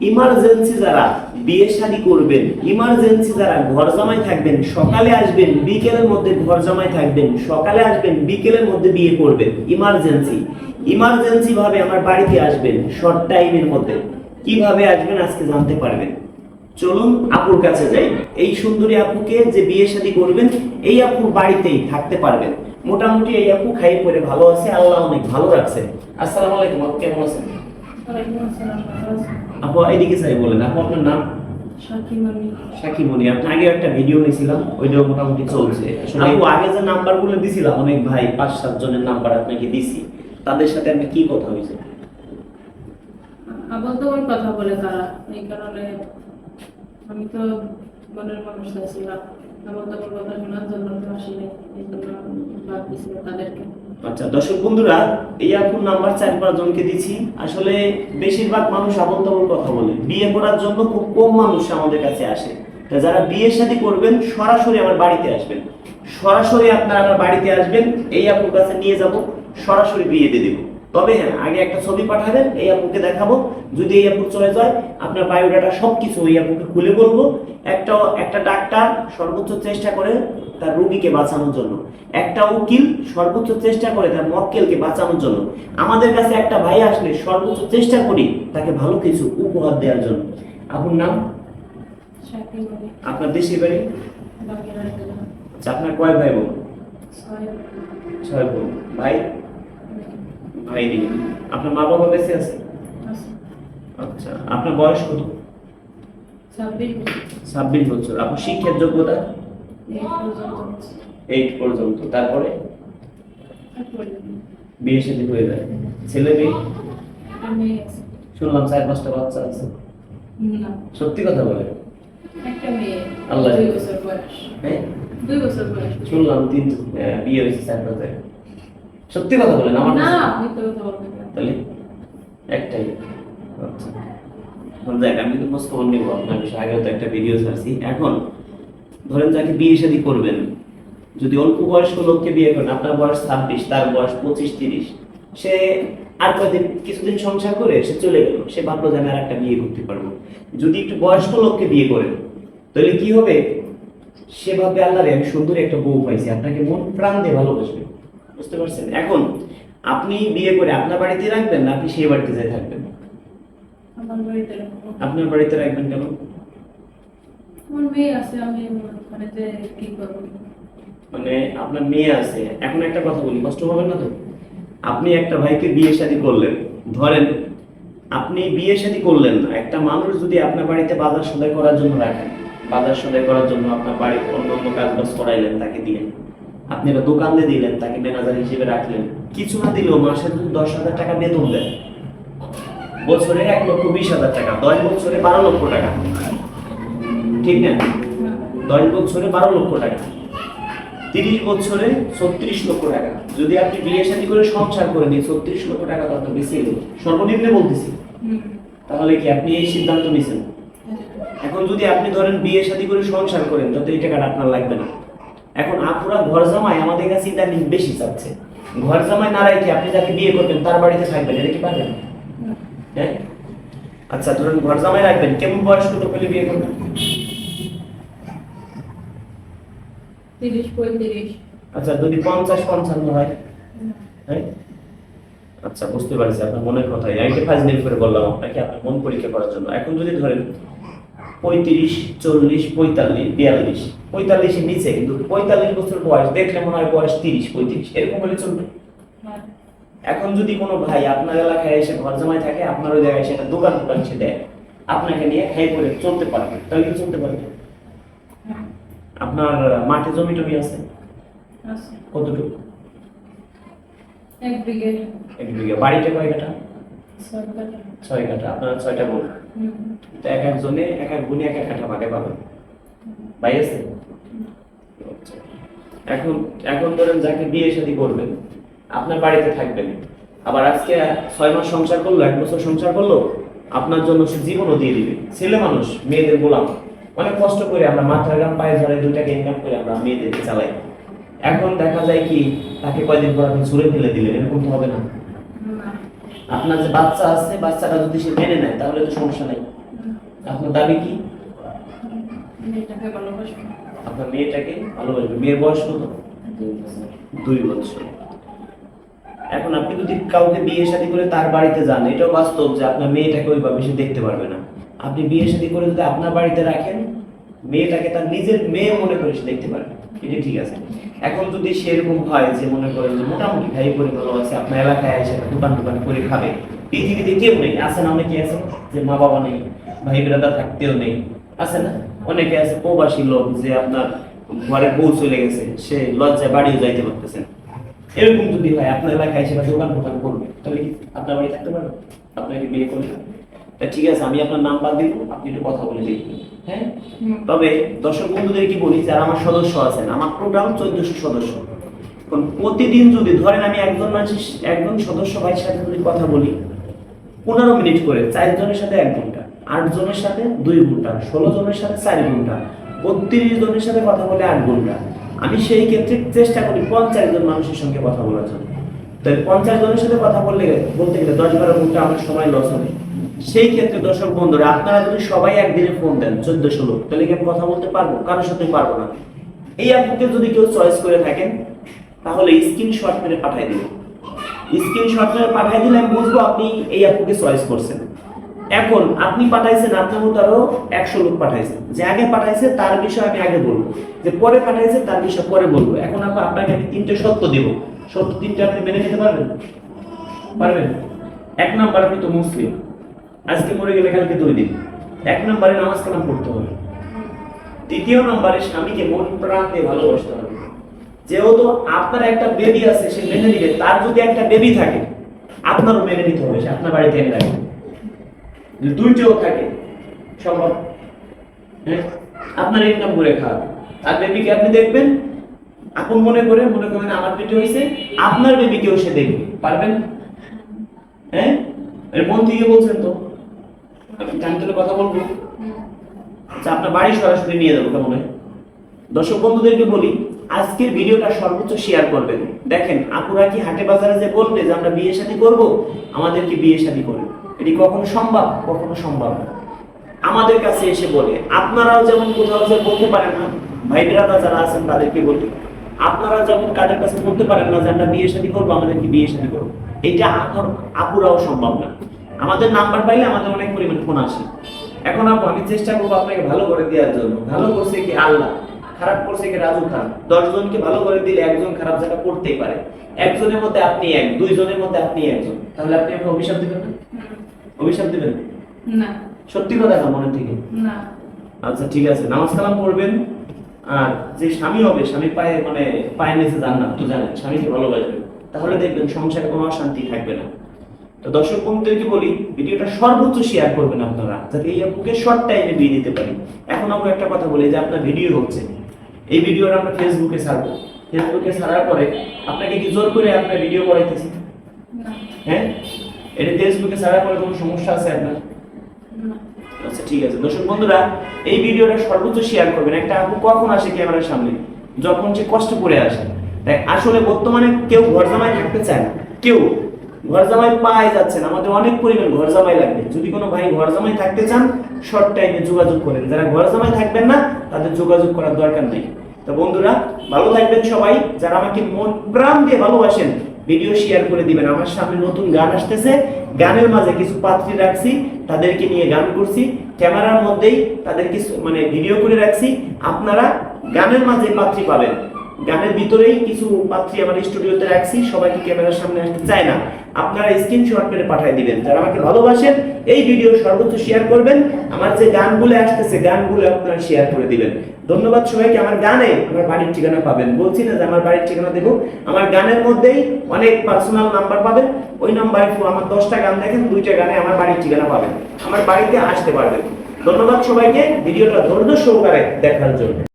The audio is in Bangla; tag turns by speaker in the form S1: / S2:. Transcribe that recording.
S1: ইমার্জেন্সি যারা বিয়ে শাদী করবেন, ইমার্জেন্সি যারা ঘর জামাই থাকবেন, সকালে আসবেন, বিকেলের মধ্যে ঘর জামাই থাকবেন, সকালে আসবেন, বিকেলের মধ্যে বিয়ে করবেন। ইমার্জেন্সি। ইমার্জেন্সি ভাবে আমার বাড়িতে আসবেন শর্ট টাইমের মধ্যে। কীভাবে আসবেন আজকে জানতে পারবেন? চলুন আপুর কাছে যাই। এই সুন্দরী আপুকে যে বিয়ে শাদী করবেন, এই আপুর বাড়িতেই থাকতে পারবেন। মোটামুটি এই আপু খাইয়ে পরে ভালো আছে, আল্লাহ অনেক ভালো রাখছে। আসসালামু আলাইকুম কেমন আছেন?
S2: ওয়ালাইকুম আসসালাম?
S1: আপু এদিকে চাই বলেন আপু আপনার নাম?
S2: শাকিমানি।
S1: আপনি আগে একটা ভিডিও নিয়েছিলাম ওইটাও মোটামুটি চলছে। আপু আগে যে নাম্বারগুলো দিছিলাম অনেক ভাই পাঁচ সাত জনের নাম্বার আপনাকে দিছি তাদের সাথে আপনি কি কথা হয়েছে?
S2: ওই কথা বলে তারা এই কারণে আমি তো মনের মানুষ
S1: আচ্ছা দর্শক বন্ধুরা, এই আপুর নাম্বার চার পাঁচ জনকে দিছি আসলে বেশিরভাগ মানুষ তাবল কথা বলে। বিয়ে করার জন্য খুব কম মানুষ আমাদের কাছে আসে। তা যারা বিয়ে শাদী করবেন, সরাসরি আমার বাড়িতে আসবেন। সরাসরি আপনারা আমার বাড়িতে আসবেন, এই আপুর কাছে নিয়ে যাব, সরাসরি বিয়ে দিয়ে দেবো। তবে হ্যাঁ আগে একটা ছবি পাঠাবেন এই আপুকে দেখাবো। যদি এই আপুর চলে যায় আপনার বায়োডাটা সব কিছু এই আপুকে খুলে বলব। একটা একটা ডাক্তার সর্বোচ্চ চেষ্টা করে তার রোগীকে বাঁচানোর জন্য। একটা উকিল সর্বোচ্চ চেষ্টা করে তার মক্কেলকে বাঁচানোর জন্য। আমাদের কাছে একটা ভাই আসলে সর্বোচ্চ চেষ্টা করি তাকে ভালো কিছু উপহার দেওয়ার জন্য। আপনার নাম? আপনার দেশের বাড়ি? আচ্ছা আপনার কয় ভাই বোন?
S2: ছয়
S1: বোন। ভাই? ভাই আপনার মা বাবা বেঁচে আছে? আচ্ছা আপনার বয়স কত?
S2: ছাব্বিশ
S1: বছর। আপনার শিক্ষার যোগ্যতা। এইট পর্যন্ত তারপরে? বিয়ে শাদী হয়ে যায়। ছেলে মেয়ে? শুনলাম চার পাঁচটা বাচ্চা আছে। সত্যি কথা বলে? আল্লাহ।
S2: দুই বছর বয়স।
S1: হ্যাঁ? শুনলাম তিন বিয়ে হয়েছে চার পাঁচে। সত্যি কথা বলেন আমার
S2: না মিথ্যা কথা বলবেন।
S1: তাহলে একটাই। আচ্ছা। দেখ আমি তো খোঁজ খবর নিবো আপনার বিষয়ে আগেও তো একটা ভিডিও ছাড়ছি। এখন ধরেন যাকে বিয়ে শাদী করবেন যদি অল্প বয়স্ক লোককে বিয়ে করেন আপনার বয়স ছাব্বিশ তার বয়স পঁচিশ তিরিশ সে আর কয়েকদিন কিছুদিন সংসার করে সে চলে গেল সে ভাবলো যে আমি আর একটা বিয়ে করতে পারব। যদি একটু বয়স্ক লোককে বিয়ে করেন তাহলে কি হবে? সে ভাববে আল্লাহ রে আমি সুন্দর একটা বউ পাইছি আপনাকে মন প্রাণ দিয়ে ভালোবাসবে। বুঝতে পারছেন? এখন আপনি বিয়ে করে আপনার বাড়িতে রাখবেন না আপনি সেই বাড়িতে যাই থাকবেন। আপনার বাড়িতে রাখবেন কেন?
S2: মানে
S1: আপনার মেয়ে আছে এখন একটা কথা বলি কষ্ট পাবেন না তো? আপনি একটা ভাইকে বিয়ে শাদী করলেন ধরেন আপনি বিয়ে শাদী করলেন না একটা মানুষ যদি আপনার বাড়িতে বাজার সদাই করার জন্য রাখেন বাজার সদাই করার জন্য আপনার বাড়ির অন্য অন্য কাজ বাজ করাইলেন তাকে দিলেন আপনি একটা দোকান দিয়ে দিলেন, তাকে ম্যানেজার হিসেবে রাখলেন। কিছু না দিলেও মাসে দশ হাজার টাকা বেতন দেন, বছরে এক লক্ষ বিশ হাজার টাকা, দশ বছরে বারো লক্ষ টাকা। ঠিক না? দশ বছরে বারো লক্ষ টাকা, তিরিশ বছরে ছত্রিশ লক্ষ টাকা। যদি আপনি বিয়ে শাদী করে সংসার করে নিন, ছত্রিশ লক্ষ টাকা তো আপনার বেশি এলো সর্বনিম্নে বলতেছি। তাহলে কি আপনি এই সিদ্ধান্ত নিছেন? এখন যদি আপনি ধরেন বিয়ে শাদী করে সংসার করেন তাতে এই টাকাটা আপনার লাগবে না। এখন আপুরা ঘর জামাই আমাদের কাছে ইদানিং বেশি চাচ্ছে। ঘর জামাই না রেখে আপনি যাকে বিয়ে করবেন তার বাড়িতে থাকবেন এটা কি পারবেন? হ্যাঁ? আচ্ছা ধরেন ঘর জামাই রাখবেন কেমন বয়স্ক লোক হলে বিয়ে করবেন? আচ্ছা যদি পঞ্চাশ পঞ্চান্ন হয়? হ্যাঁ? আচ্ছা বুঝতে পারছি আপনার মনের কথা। এইটা নিয়ে করে বললাম আপনাকে আপনার মন পরীক্ষা করার জন্য। এখন যদি ধরেন পঁয়ত্রিশ চল্লিশ পঁয়তাল্লিশ বিয়াল্লিশ পঁয়তাল্লিশের নিচে কিন্তু পঁয়তাল্লিশ বছর বয়স দেখলে মনে হয় বয়স তিরিশ পঁয়ত্রিশ এরকম হলে চলবে।
S2: হ্যাঁ।
S1: এখন যদি কোনো ভাই আপনার এলাকায় এসে ঘর জামাই থাকে আপনার ওই জায়গায় সেটা দোকান দোকান সে দেয় আপনাকে নিয়ে খাই করে চলতে পারবে তাহলে কি চলতে পারবে।
S2: হ্যাঁ।
S1: আপনার মাঠে জমি টমি আছে। কতটুকু?
S2: এক বিঘে।
S1: এক বিঘা। বাড়িটা কয় কাঠা? ছয় কাঠা। আপনার ছয়টা বোন। তো এক একজনে এক এক গুণে এক এক কাঠা ভাগে পাবেন। ভাই আছে। এখন এখন ধরেন যাকে বিয়ে করবেন, আপনার বাড়িতে থাকবেন, আবার আজকে ছয় মাস সংসার করল, এক বছর সংসার করল, আপনার জন্য সে জীবনও দিয়ে দিবে। ছেলে মানুষ, মেয়েদের গোলাম। অনেক কষ্ট করে আমরা মাথার পায়ে ধরে দুই টাকা ইনকাম করে আমরা মেয়েদেরকে চালাই। এখন দেখা যায় কি, তাকে কয়দিন পর আপনি ছুড়ে ফেলে দিলেন, এরকম তো হবে না। আপনার যে বাচ্চা আছে, বাচ্চাটা যদি সে মেনে নেয়, তাহলে তো সমস্যা নাই। আপনার দাবি কি?
S2: মেয়েটাকে ভালোবাসবো?
S1: আপনার মেয়েটাকে ভালোবাসবে। মেয়ের বয়স কত?
S2: দুই বছর।
S1: এখন আপনি যদি কাউকে বিয়ে শাদী করে তার বাড়িতে যান এটাও বাস্তব যে আপনার মেয়েটাকে ওইভাবে সে দেখতে পারবে না। আপনি বিয়ে শাদী করে যদি আপনার বাড়িতে রাখেন মেয়েটাকে তার নিজের মেয়ে মনে করে সে দেখতে পারবে। এটা ঠিক আছে। এখন যদি সেরকম হয় যে মনে করেন যে মোটামুটি ভাই করে ভালো আছে আপনার এলাকায় এসে দোকান দোকান করে খাবে পৃথিবীতে কেউ নেই আছে না অনেকে আছে যে মা বাবা নেই ভাই বেড়াদা থাকতেও নেই। আছে না? অনেকে আছে প্রবাসী লোক যে আপনার ঘরে বউ চলে গেছে সে লজ্জায় বাড়িও যাইতে পারতেছেন এরকম যদি হয় আপনার এলাকায় বা দোকান ফোকান করবে তাহলে কি আপনার বাড়ি থাকতে পারবে? আপনাকে বিয়ে করবে? তা ঠিক আছে আমি আপনার নাম্বার দিব আপনি একটু কথা বলে দেখবেন হ্যাঁ? তবে দর্শক বন্ধুদের কি বলি যারা আমার সদস্য আছেন আমার টোটাল চোদ্দশো সদস্য। এখন প্রতিদিন যদি ধরেন আমি একজন মানুষ একজন সদস্য ভাইয়ের সাথে যদি কথা বলি পনেরো মিনিট করে চার জনের সাথে এক ঘণ্টা। আট জনের সাথে দুই ঘণ্টা, ষোলো জনের সাথে চার ঘণ্টা, বত্রিশ জনের সাথে কথা বলে আট ঘণ্টা। আমি সেই ক্ষেত্রে চেষ্টা করি পঞ্চাশ জন মানুষের সঙ্গে কথা বলার জন্য। তাই পঞ্চাশ জনের সাথে কথা বললে বলতে গেলে দশ বারো ঘণ্টা আমার সময় লস হবে। সেই ক্ষেত্রে দর্শক বন্ধুরা, আপনারা যদি সবাই একদিনে ফোন দেন, চোদ্দশো লোক, তাহলে কি আমি কথা বলতে পারব? কারোর সাথে পারব না। এই অ্যাপকে যদি কেউ চয়েস করে থাকেন, তাহলে স্ক্রিনশট মেরে পাঠিয়ে দিবেন স্ক্রিনশট মেরে পাঠিয়ে দিলে আমি বুঝব আপনি এই অ্যাপকে চয়েস করছেন। এখন আপনি পাঠাইছেন, আপনার মতো আরও একশো লোক পাঠাইছেন যে আগে পাঠাইছে, তার বিষয়ে আমি আগে বলব। যে পরে পাঠাইছে, তার বিষয়ে পরে বলব। এখন আপা, আপনাকে আমি তিনটে সত্য দিব। সত্য তিনটে আপনি মেনে নিতে পারবেন? পারবেন? এক নাম্বার, আপনি তো মুসলিম। আজকে মরে গেলে কালকে দুই দিন। এক নম্বরে নামাজ কালাম পড়তে হবে। তৃতীয় নম্বরে স্বামীকে মন প্রাণ দিয়ে ভালোবাসতে হবে। যেহেতু আপনার একটা বেবি আছে, সে মেনে নিবে। তার যদি একটা বেবি থাকে, আপনারও মেনে নিতে হবে, সে আপনার বাড়িতে এনে রাখবে। দুইটাও থাকে, সম্ভব। হ্যাঁ? আপনার ইনকাম করে খাওয়াবে। আর বেবিকে আপনি দেখবেন, আপন মনে করে, মনে করেন আমার বেটি হয়েছে, আপনার বেবিকেও সে দেখবে। পারবেন? হ্যাঁ? মন থেকে বলছেন তো। আমি টাইম তুলে কথা বলব। আচ্ছা আপনার বাড়ি সরাসরি নিয়ে যাব কেমন দর্শক বন্ধুদেরকে বলি, আজকের ভিডিওটা সর্বোচ্চ শেয়ার করবেন। দেখেন, আপুরা কি হাটে বাজারে যে বলবে যে আমরা বিয়ে শাদী করব? আমাদেরকে বিয়ে শাদী করে এটি কখনো সম্ভব কখনো সম্ভব না। আমাদের কাছে এসে বলে, আপনারাও যেমন কোথাও যে বলতে পারেন না ভাই বেড়াদা যারা আছেন তাদেরকে বলি আপনারা যেমন কাদের কাছে বলতে পারেন না যে আমরা বিয়ে শাদী করব, আমাদেরকে বিয়ে শাদী করব এটা এখন আপুরাও সম্ভব না। আমাদের নাম্বার পাইলে আমাদের অনেক পরিমাণ ফোন আসে। এখন আপু, আমি চেষ্টা করব আপনাকে ভালো করে দেওয়ার জন্য। ভালো করছে কি আল্লাহ, খারাপ করছে কি রাজু খান। জনকে ভালো করে দিলে একজন খারাপ জায়গা করতেই পারে। একজনের মধ্যে আপনি এক, দুইজনের মধ্যে আপনি একজন। তাহলে আপনি আমাকে অভিশাপ দিবেন না? অভিশাপ দিবেন?
S2: না।
S1: সত্যি কথা না মনে থেকে?
S2: না।
S1: আচ্ছা ঠিক আছে। নামাজ কালাম পড়বেন। আর যে স্বামী হবে স্বামী পায়ে মানে পায়ের নিচে জান্নাত তো জানেন স্বামীকে ভালোবাসবেন। তাহলে দেখবেন সংসারে কোনো অশান্তি থাকবে না। তো দর্শক বন্ধুদেরকে বলি ভিডিওটা সর্বোচ্চ শেয়ার করবেন আপনারা যাতে এই আপুকে শর্ট টাইমে বিয়ে দিতে পারি। এখন আমরা একটা কথা বলি যে আপনার ভিডিও হচ্ছে এই ভিডিওটা আমরা ফেসবুকে ছাড়বো। ফেসবুকে ছাড়ার পরে আপনাকে কি জোর করে আপনার ভিডিও করাইতেছি?
S2: না।
S1: হ্যাঁ? এটা ফেসবুকে ছাড়ার পরে কোনো সমস্যা আছে আপনার? আচ্ছা ঠিক আছে। দর্শক বন্ধুরা এই ভিডিওটা সর্বোচ্চ শেয়ার করবেন। একটা আপু কখন আসে ক্যামেরার সামনে? যখন সে কষ্ট করে আসে। তাই আসলে বর্তমানে কেউ ঘর জামাই থাকতে চায় না। কেউ। ঘর জামাই পায় যাচ্ছে না। আমাদের অনেক পরিমাণ ঘর জামাই লাগবে। যদি কোনো ভাই ঘর জামাই থাকতে চান শর্ট টাইমে যোগাযোগ করেন। যারা ঘর জামাই থাকবেন না তাদের যোগাযোগ করার দরকার নেই। তো বন্ধুরা ভালো থাকবেন সবাই। যারা আমাকে মন প্রাণ দিয়ে ভালোবাসেন ভিডিও শেয়ার করে দিবেন। আমার সামনে নতুন গান আসতেছে। গানের মাঝে কিছু পাত্রী রাখছি, তাদেরকে নিয়ে গান করছি। ক্যামেরার মধ্যেই তাদের কিছু মানে ভিডিও করে রাখছি। আপনারা গানের মাঝে পাত্রী পাবেন। গানের ভিতরেই কিছু পাত্রী আমার স্টুডিওতে রাখছি, সবাইকে ক্যামেরার সামনে আসতে চায় না। আপনারা স্ক্রিনশট করে পাঠিয়ে দিবেন। যারা আমাকে ভালোবাসেন, এই ভিডিও সর্বোচ্চ শেয়ার করবেন। আমার যে গানগুলো আসতেছে, গানগুলো আপনারা শেয়ার করে দিবেন। ধন্যবাদ সবাইকে। আমার গানে আমার বাড়ির ঠিকানা পাবেন। বলছি না যে আমার বাড়ির ঠিকানা দেবো। আমার গানের মধ্যেই অনেক পার্সোনাল নাম্বার পাবেন। ওই নাম্বারে আমার দশটা গান দেখেন, দুইটা গানে আমার বাড়ির ঠিকানা পাবেন। আমার বাড়িতে আসতে পারবেন। ধন্যবাদ সবাইকে। ভিডিওটা ধৈর্য সহকারে দেখার জন্য।